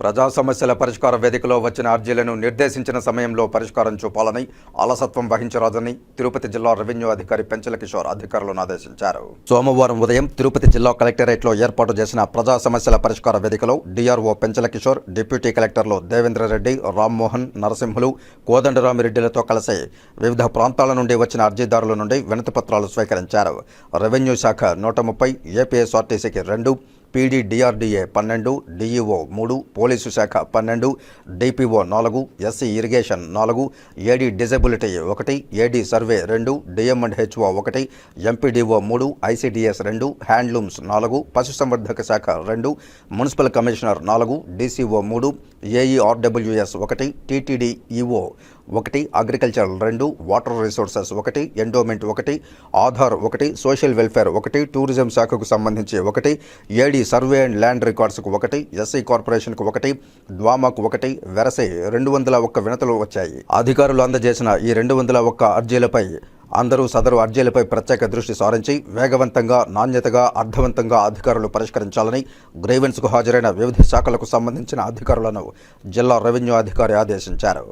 ప్రజా సమస్యల పరిష్కార వేదికలో వచ్చిన అర్జీలను నిర్దేశించిన సమయంలో పరిష్కారం చూపాలని అలసత్వం వహించరాదని తిరుపతి జిల్లా రెవెన్యూ అధికారి పెంచల కిషోర్ అధికారులను ఆదేశించారు. సోమవారం ఉదయం తిరుపతి జిల్లా కలెక్టరేట్లో ఏర్పాటు చేసిన ప్రజా సమస్యల పరిష్కార వేదికలో డిఆర్ఓ పెంచల కిషోర్ డిప్యూటీ కలెక్టర్లు దేవేంద్రరెడ్డి రామ్మోహన్ నరసింహులు కోదండరామిరెడ్డిలతో కలిసి వివిధ ప్రాంతాల నుండి వచ్చిన అర్జీదారుల నుండి వినతిపత్రాలు స్వీకరించారు. రెవెన్యూ శాఖ నూట ముప్పై ఏపీఎస్ఆర్టీసీకి రెండు పీడీ డిఆర్డీఏ పన్నెండు డిఈఓ మూడు పోలీసు శాఖ పన్నెండు డిపిఓ నాలుగు ఎస్సీ ఇరిగేషన్ నాలుగు ఏడీ డిజబిలిటీ ఒకటి ఏడీ సర్వే రెండు డిఎం అండ్ హెచ్ఓ ఒకటి ఎంపీడీఓ మూడు ఐసీడీఎస్ రెండు హ్యాండ్లూమ్స్ నాలుగు పశుసంవర్ధక శాఖ రెండు మున్సిపల్ కమిషనర్ నాలుగు డీసీఓ మూడు ఏఈఆర్డబ్ల్యూఎస్ ఒకటి టీటీడీ ఈఓ ఒకటి అగ్రికల్చర్ రెండు వాటర్ రిసోర్సెస్ ఒకటి ఎండోమెంట్ ఒకటి ఆధార్ ఒకటి సోషల్ వెల్ఫేర్ ఒకటి టూరిజం శాఖకు సంబంధించి ఒకటి ఏడీ సర్వే అండ్ ల్యాండ్ రికార్డ్స్కు ఒకటి ఎస్సీ కార్పొరేషన్కు ఒకటి ద్వామాకు ఒకటి వెరసై రెండు వందల ఒక్క వినతులు వచ్చాయి. అధికారులు అందజేసిన ఈ రెండు వందల ఒక్క అర్జీలపై అందరూ సదరు అర్జీలపై ప్రత్యేక దృష్టి సారించి వేగవంతంగా నాణ్యతగా అర్థవంతంగా అధికారులు పరిష్కరించాలని గ్రీవెన్స్కు హాజరైన వివిధ శాఖలకు సంబంధించిన అధికారులను జిల్లా రెవెన్యూ అధికారి ఆదేశించారు.